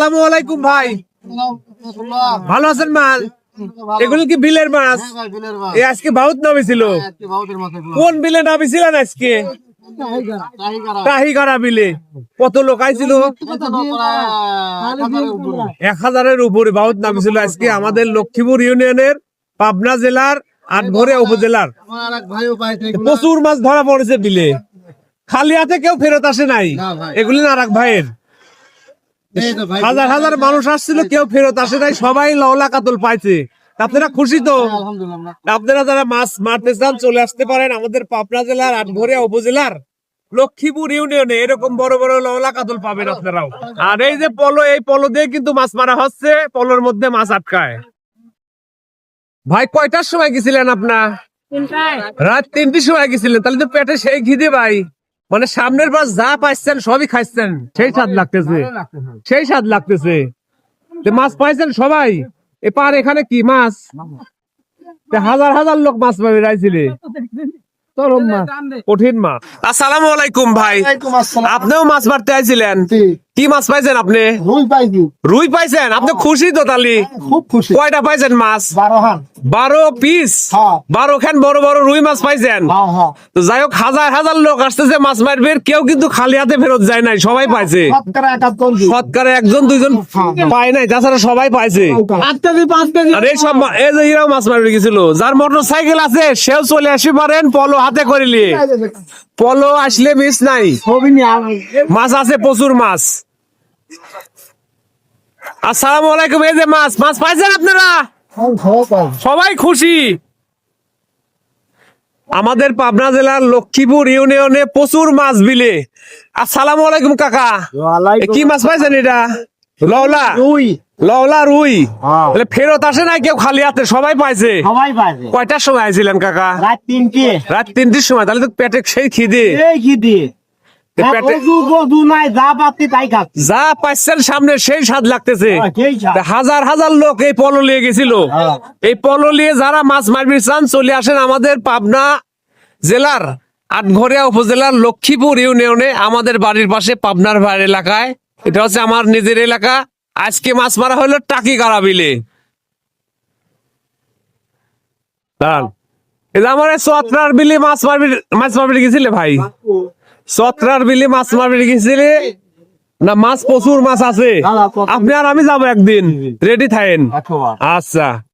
আলাইকুম ভাই। ভালো আছেন মাল? এগুলো কি বিলের মাছ? আজকে বহুত নামিছিল কোন বিলে নামিছিলেন আজকে? এক নামিছিল আজকে আমাদের লক্ষ্মীপুর ইউনিয়নের পাবনা জেলার আটঘরিয়া উপজেলার। প্রচুর মাছ ধরা পড়েছে বিলে। খালি হাতে কেউ ফেরত আসে নাই। এগুলি নারাক ভাইয়ের। হাজার হাজার মানুষ আসছিল কেউ ফেরত আসে নাই সবাই লওলা কাতল পাইছে। আপনারা খুশি তো? আপনারা যারা মাছ মারতে চান চলে আসতে পারেন আমাদের পাবনা জেলার আটঘরিয়া উপজেলার লক্ষ্মীপুর ইউনিয়নে। এরকম বড় বড় লওলা কাতল পাবেন আপনারাও। আর এই যে পলো এই পলো দিয়ে কিন্তু মাছ মারা হচ্ছে পলোর মধ্যে মাছ আটকায়। ভাই কয়টার সময় গেছিলেন আপনার? রাত তিনটির সময় গেছিলেন তাহলে তো পেটে সেই খিদে ভাই। মানে সামনের মাছ যা পাইছেন সবই খাইছেন সেই স্বাদ লাগতেছে সেই স্বাদ লাগতেছে মাছ পাইছেন সবাই এপার পার এখানে কি মাছ হাজার হাজার লোক মাছ পাবে রাইছিলে মাছ কঠিন মা আসসালামু আলাইকুম ভাই আপনিও মাছ মারতে আইছিলেন কি মাছ পাইছেন আপনি? রুই পাইছি। রুই পাইছেন? আপনি খুশি তো তালি খুব খুশি। কয়টা পাইছেন মাছ? বারো হান বারো পিস? হ্যাঁ। বারো খান বড় বড় রুই মাছ পাইছেন? হ্যাঁ হ্যাঁ তো যাই হোক হাজার হাজার লোক আসতেছে মাছ মারবে। কেউ কিন্তু খালি হাতে ফেরত যায় নাই সবাই পাইছে। সৎকারে একজন দুইজন পায় নাই তাছাড়া সবাই পাইছে। আর এই সব এই যে এরাও মাছ মারবে গেছিল। যার মোটর সাইকেল আছে সেও চলে আসতে পারেন পলো হাতে করিলি পলো আসলে মিস নাই। মাছ আছে প্রচুর মাছ। আসসালামু আলাইকুম এই যে মাছ মাছ পাইছেন আপনারা? পাই। সবাই খুশি? আমাদের পাবনা জেলার লক্ষ্মীপুর ইউনিয়নে প্রচুর মাছ বিলে। আসসালামু আলাইকুম কাকা। কি মাছ পাইছেন এটা? লওলা? লওলা রুই। হ্যাঁ। তাহলে ফেরত আসে নাই কেউ খালি হাতে? সবাই পাইছে? সবাই পাইছে। কয়টার সময় আইছিলেন কাকা? রাত তিনটে। রাত তিনটির সময়। তাহলে তো পেটে সেই খিদে। অজু গজু নাই যা পাচ্ছি তাই খাচ্ছি। যা পাইছেন সামনে সেই স্বাদ লাগতেছে। হ্যাঁ, সেই হাজার হাজার লোক এই পলো নিয়ে গেছিল। হ্যাঁ। এই পলো নিয়ে যারা মাছ মারবি চান চলে আসেন আমাদের পাবনা জেলার আটঘরিয়া উপজেলার লক্ষ্মীপুর ইউনিয়নে আমাদের বাড়ির পাশে পাবনার ভাইয়ের এলাকায়। এটা হচ্ছে আমার নিজের এলাকা। আজকে মাছ মারা হলো টাকি গাড়া বিলে। দাঁড়ান। আমার চত্রার বিলে মাছ মারবি মাছ মারবি গেছিলে ভাই? চত্রার বিলে মাছ মারবি গেছিলে? না মাছ প্রচুর মাছ আছে। আপনি আর আমি যাব একদিন। রেডি থাকেন। আচ্ছা।